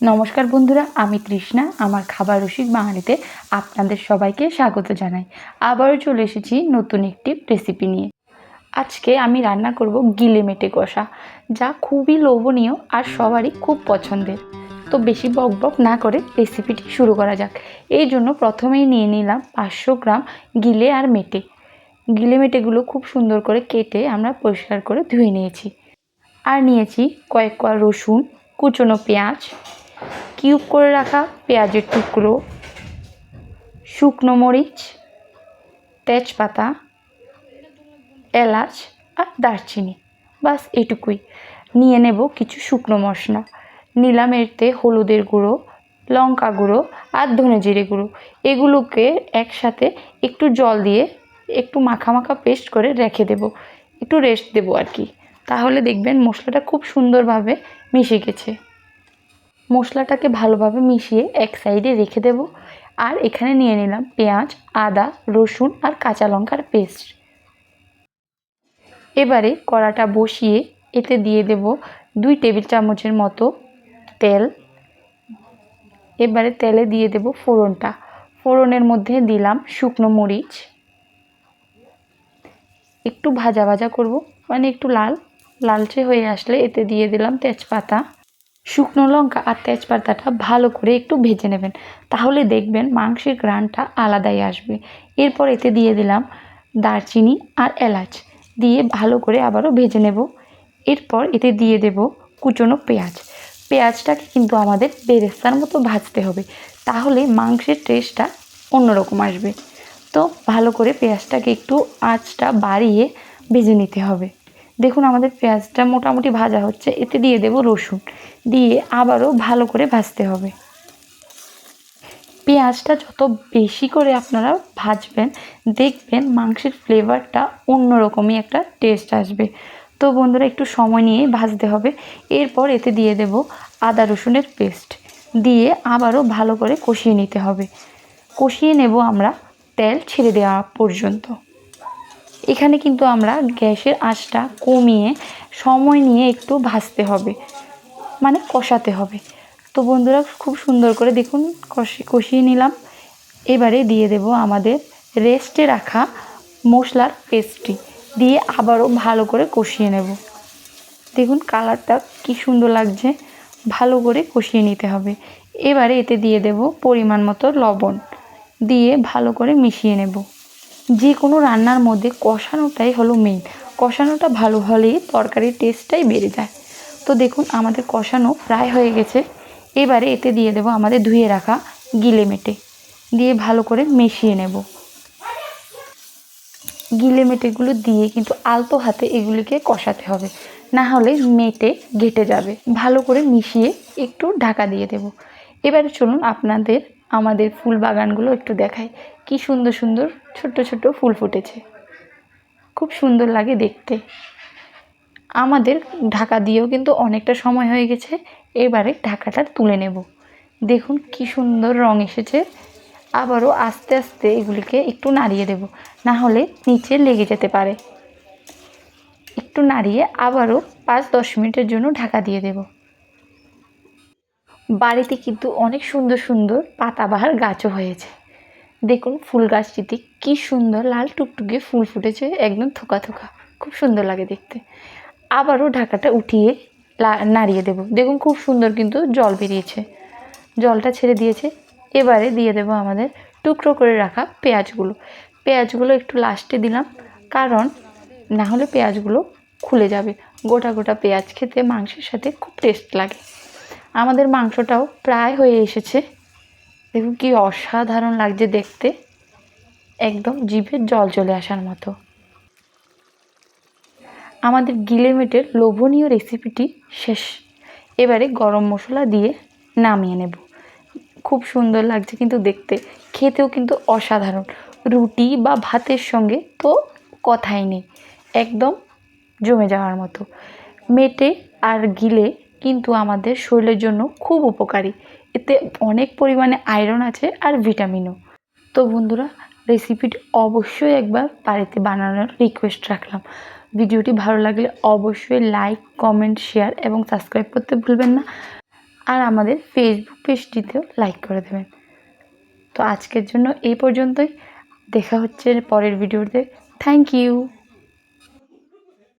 নমস্কার বন্ধুরা, আমি তৃষ্ণা আমার খাবার রসিক বাঙালিতে আপনাদের সবাইকে স্বাগত জানাই। আবারও চলে এসেছি নতুন একটি রেসিপি নিয়ে। আজকে আমি রান্না করব গিলে মেটে কষা, যা খুবই লোভনীয় আর সবারই খুব পছন্দের। তো বেশি বক বক না করে রেসিপিটি শুরু করা যাক। এই জন্য প্রথমেই নিয়ে নিলাম পাঁচশো গ্রাম গিলে আর মেটে। গিলে মেটেগুলো খুব সুন্দর করে কেটে আমরা পরিষ্কার করে ধুয়ে নিয়েছি। আর নিয়েছি কয়েক কোয়া রসুন, কুচনো পেঁয়াজ কিউব করে রাখা পেঁয়াজের টুকরো, শুকনো মরিচ, তেজপাতা, এলাচ আর দারচিনি। বাস এটুকুই। নিয়ে নেব কিছু শুকনো মশলা। নিলাম এতে হলুদের গুঁড়ো, লঙ্কা গুঁড়ো আর ধনে জিরে গুঁড়ো। এগুলোকে একসাথে একটু জল দিয়ে একটু মাখা মাখা পেস্ট করে রেখে দেব। একটু রেস্ট দেবো আর কি। তাহলে দেখবেন মশলাটা খুব সুন্দরভাবে মিশে গেছে। মশলাটাকে ভালোভাবে মিশিয়ে এক সাইডে রেখে দেব। আর এখানে নিয়ে নিলাম পেঁয়াজ, আদা, রসুন আর কাঁচা লঙ্কার পেস্ট। এবারে কড়াটা বসিয়ে এতে দিয়ে দেব দুই টেবিল চামচের মতো তেল। এবারে তেলে দিয়ে দেব ফোড়নটা। ফোড়নের মধ্যে দিলাম শুকনো মরিচ। একটু ভাজা ভাজা করব মানে একটু লাল, লালচে হয়ে আসলে এতে দিয়ে দিলাম তেজপাতা। শুকনো লঙ্কা আর তেজপাতাটা ভালো করে একটু ভেজে নেবেন। তাহলে দেখবেন মাংসের গ্রানটা আলাদাই আসবে। এরপর এতে দিয়ে দিলাম দারচিনি আর এলাচ। দিয়ে ভালো করে আবারও ভেজে নেব। এরপর এতে দিয়ে দেব কুচনো পেঁয়াজ। পেঁয়াজটাকে কিন্তু আমাদের বেরেস্তার মতো ভাজতে হবে। তাহলে মাংসের টেস্টটা অন্যরকম আসবে। তো ভালো করে পেঁয়াজটাকে একটু আঁচটা বাড়িয়ে ভেজে নিতে হবে। দেখুন, আমাদের পেঁয়াজটা মোটামুটি ভাজা হচ্ছে। এতে দিয়ে দেব রসুন। দিয়ে আবারও ভালো করে ভাজতে হবে। পেঁয়াজটা যত বেশি করে আপনারা ভাজবেন, দেখবেন মাংসের ফ্লেভারটা অন্যরকমই একটা টেস্ট আসবে। তো বন্ধুরা, একটু সময় নিয়ে ভাজতে হবে। এরপর এতে দিয়ে দেব আদা রসুনের পেস্ট। দিয়ে আবারও ভালো করে কষিয়ে নিতে হবে। কষিয়ে নেব আমরা তেল ছেড়ে দেওয়া পর্যন্ত। এখানে কিন্তু আমরা গ্যাসের আঁচটা কমিয়ে সময় নিয়ে একটু ভাজতে হবে মানে কষাতে হবে। তো বন্ধুরা, খুব সুন্দর করে দেখুন, কষি, কষিয়ে নিলাম। এবারে দিয়ে দেব আমাদের রেস্টে রাখা মশলার পেস্টটি, দিয়ে আবারও ভালো করে কষিয়ে নেব। দেখুন, কালারটা কি সুন্দর লাগছে, ভালো করে কষিয়ে নিতে হবে। এবারে এতে দিয়ে দেব পরিমাণ মতো লবণ, দিয়ে ভালো করে মিশিয়ে নেব। যে কোনো রান্নার মধ্যে কষানোটাই হলো মেইন কষানোটা ভালো হলেই তরকারির টেস্টটাই বেড়ে যায়। তো দেখুন, আমাদের কষানো প্রায় হয়ে গেছে। এবারে এতে দিয়ে দেব আমাদের ধুয়ে রাখা গিলে মেটে। দিয়ে ভালো করে মিশিয়ে নেব। গিলে মেটেগুলো দিয়ে কিন্তু আলতো হাতে এগুলিকে কষাতে হবে। না হলে মেটে ঘেটে যাবে। ভালো করে মিশিয়ে একটু ঢাকা দিয়ে দেব। এবারে চলুন আপনাদের আমাদের ফুল বাগানগুলো একটু দেখাই। কি সুন্দর সুন্দর ছোট্ট ছোট্ট ফুল ফুটেছে। খুব সুন্দর লাগে দেখতে। আমাদের ঢাকা দিয়েও কিন্তু অনেকটা সময় হয়ে গেছে, এবারে ঢাকাটা তুলে নেব। দেখুন কি সুন্দর রং এসেছে। আবারও আস্তে আস্তে এগুলিকে একটু নাড়িয়ে দেব, না হলে নিচে লেগে যেতে পারে। একটু নাড়িয়ে আবারও পাঁচ দশ মিনিটের জন্য ঢাকা দিয়ে দেব। বাড়িতে কিন্তু অনেক সুন্দর সুন্দর পাতাবাহার গাছও হয়েছে। দেখুন ফুল গাছটিতে কি সুন্দর লাল টুকটুকে ফুল ফুটেছে, একদম থোকা থোকা। খুব সুন্দর লাগে দেখতে। আবারও ঢাকাটা উঠিয়ে নাড়িয়ে দেব। দেখুন খুব সুন্দর কিন্তু জল বেরিয়েছে। জলটা ছেড়ে দিয়েছে। এবারে দিয়ে দেব আমাদের টুকরো করে রাখা পেঁয়াজগুলো। পেঁয়াজগুলো একটু লাস্টে দিলাম, কারণ না হলে পেঁয়াজগুলো খুলে যাবে। গোটা গোটা পেঁয়াজ খেতে মাংসের সাথে খুব টেস্ট লাগে। আমাদের মাংসটাও প্রায় হয়ে এসেছে। দেখুন কি অসাধারণ লাগছে দেখতে। একদম জিভের জল চলে আসার মতো। আমাদের গিলেমেটের লোভনীয় রেসিপিটি শেষ। এবারে গরম মশলা দিয়ে নামিয়ে নেব। খুব সুন্দর লাগছে কিন্তু দেখতে। খেতেও কিন্তু অসাধারণ। রুটি বা ভাতের সঙ্গে তো কথাই নেই। একদম জমে যাওয়ার মতো। মেটে আর গিলে কিন্তু আমাদের শরীরের জন্য খুব উপকারী। এতে অনেক পরিমাণে আয়রন আছে আর ভিটামিনও তো বন্ধুরা রেসিপিটি অবশ্যই একবার বাড়িতে বানানোর রিকোয়েস্ট রাখলাম। ভিডিওটি ভালো লাগলে অবশ্যই লাইক কমেন্ট শেয়ার এবং সাবস্ক্রাইব করতে ভুলবেন না। আর আমাদের ফেসবুক পেজটিতেও লাইক করে দেবেন। তো আজকের জন্য এই পর্যন্তই। দেখা হচ্ছে পরের ভিডিওতে থ্যাংক ইউ